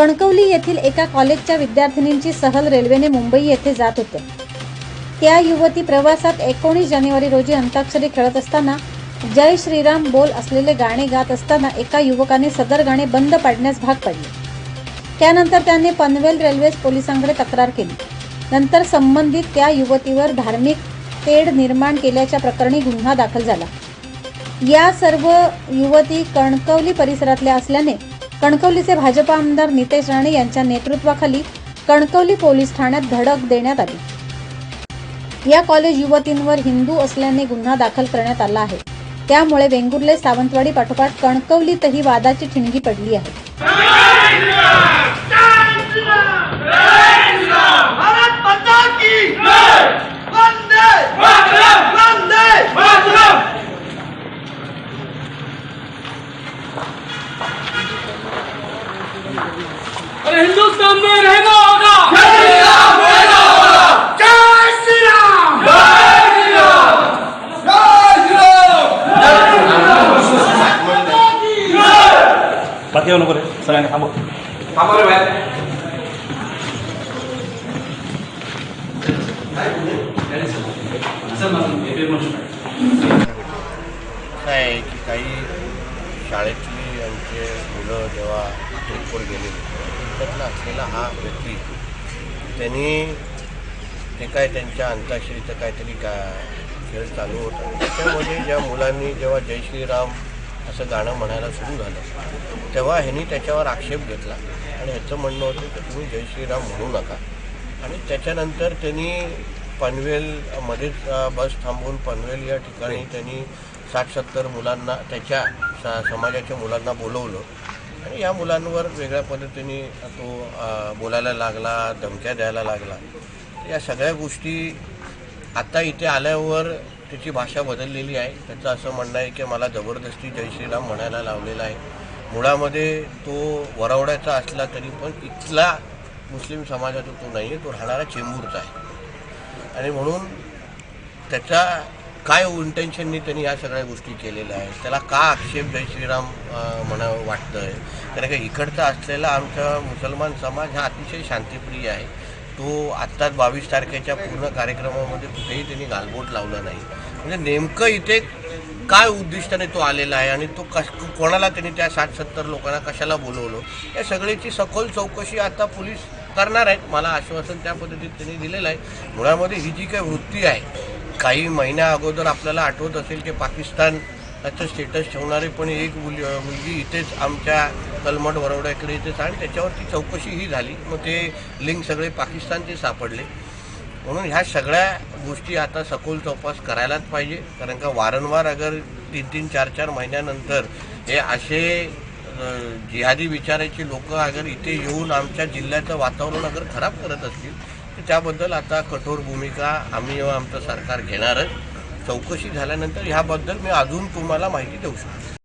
कणकवली येथील एका कॉलेजच्या विद्यार्थिनींची सहल रेल्वेने मुंबई येथे जात होते. त्या युवती प्रवासात एकोणीस जानेवारी रोजी अंताक्षरी खेळत असताना जय श्रीराम बोल असलेले गाणे गात असताना एका युवकाने सदर गाणे बंद पाडण्यास भाग पडले. त्यानंतर त्याने पनवेल रेल्वे पोलिसांकडे तक्रार केली. नंतर संबंधित त्या युवतीवर धार्मिक तेढ निर्माण केल्याच्या प्रकरणी गुन्हा दाखल झाला. या सर्व युवती कणकवली परिसरातल्या असल्याने कणकवलीचे भाजप आमदार नितेश राणे यांच्या नेतृत्वाखाली कणकवली पोलीस ठाण्यात धडक देण्यात आली. या कॉलेज युवतींवर हिंदू असल्याने गुन्हा दाखल करण्यात आला आहे. त्यामुळे वेंगुर्ले सावंतवाडी पाठोपाठ कणकवलीतही वादाची ठिणगी पडली आहे. अरे हिंदुस्तान में रहना होगा। जय श्री राम बाकी नको रे सगळ्यांनी थांबव असं आहे की काही शाळेतली आमचे मुलं जेव्हा ट्रिपवर गेले त्यातला असलेला हा व्यक्ती त्यांनी ते काय त्यांच्या अंताक्षरीचं काहीतरी का खेळ चालू होता. त्याच्यामध्ये ज्या मुलांनी जेव्हा जय श्रीराम असं गाणं म्हणायला सुरू झालं तेव्हा ह्यांनी त्याच्यावर आक्षेप घेतला. आणि ह्याचं म्हणणं होतं की तुम्ही जय श्रीराम म्हणू नका. आणि त्याच्यानंतर त्यांनी पनवेलमध्येच बस थांबवून पनवेल या ठिकाणी त्यांनी साठ सत्तर मुलांना त्याच्या स समाजाच्या मुलांना बोलवलं. आणि या मुलांवर वेगळ्या पद्धतीने तो बोलायला लागला धमक्या द्यायला लागला. या सगळ्या गोष्टी आता इथे आल्यावर त्याची भाषा बदललेली आहे. त्याचं असं म्हणणं आहे की मला जबरदस्ती जय श्रीराम म्हणायला लावलेला आहे. मुळामध्ये तो वरवड्याचा असला तरी पण इथला मुस्लिम समाजाचा तो नाही आहे तो राहणारा चेंबूरचा आहे. आणि म्हणून त्याच्या काय इंटेन्शननी त्यांनी या सगळ्या गोष्टी केलेल्या आहेत? त्याला का आक्षेप जय श्रीराम म्हणा वाटतं वाटतंय? कारण का इकडचा असलेला आमचा मुसलमान समाज हा अतिशय शांतीप्रिय आहे. तो आत्ताच बावीस तारखेच्या पूर्ण कार्यक्रमामध्ये कुठेही त्यांनी गालबोट लावला नाही. म्हणजे नेमकं इथे काय उद्दिष्टाने तो आलेला आहे आणि तो कस कोणाला त्यांनी त्या साठ सत्तर लोकांना कशाला बोलवलं? या सगळ्याची सखोल चौकशी आता पोलीस करणार आहेत. मला आश्वासन त्या पद्धतीत त्यांनी दिलेलं आहे. मुळामध्ये ही जी काही वृत्ती आहे काही महिन्या अगोदर आपल्याला आठवत असेल की पाकिस्तान त्याचं स्टेटस ठेवणारे पण एक मुल मुलगी इथेच आमच्या कलमट वरवड्याकडे इथेच आणि त्याच्यावरती चौकशी ही झाली. मग ते लिंक सगळे पाकिस्तानचे सापडले. म्हणून ह्या सगळ्या गोष्टी आता सखोल चौपास करायलाच पाहिजे. कारण का वारंवार अगर तीन तीन चार चार महिन्यानंतर हे असे जिहादी विचाराचे लोक अगर इथे येऊन आमच्या जिल्ह्याचं वातावरण अगर खराब करत असतील तर त्याबद्दल आता कठोर भूमिका आम्ही व आमचं सरकार घेणारच. चौकशी झाल्यानंतर ह्याबद्दल मी अजून तुम्हाला माहिती देऊ शकतो.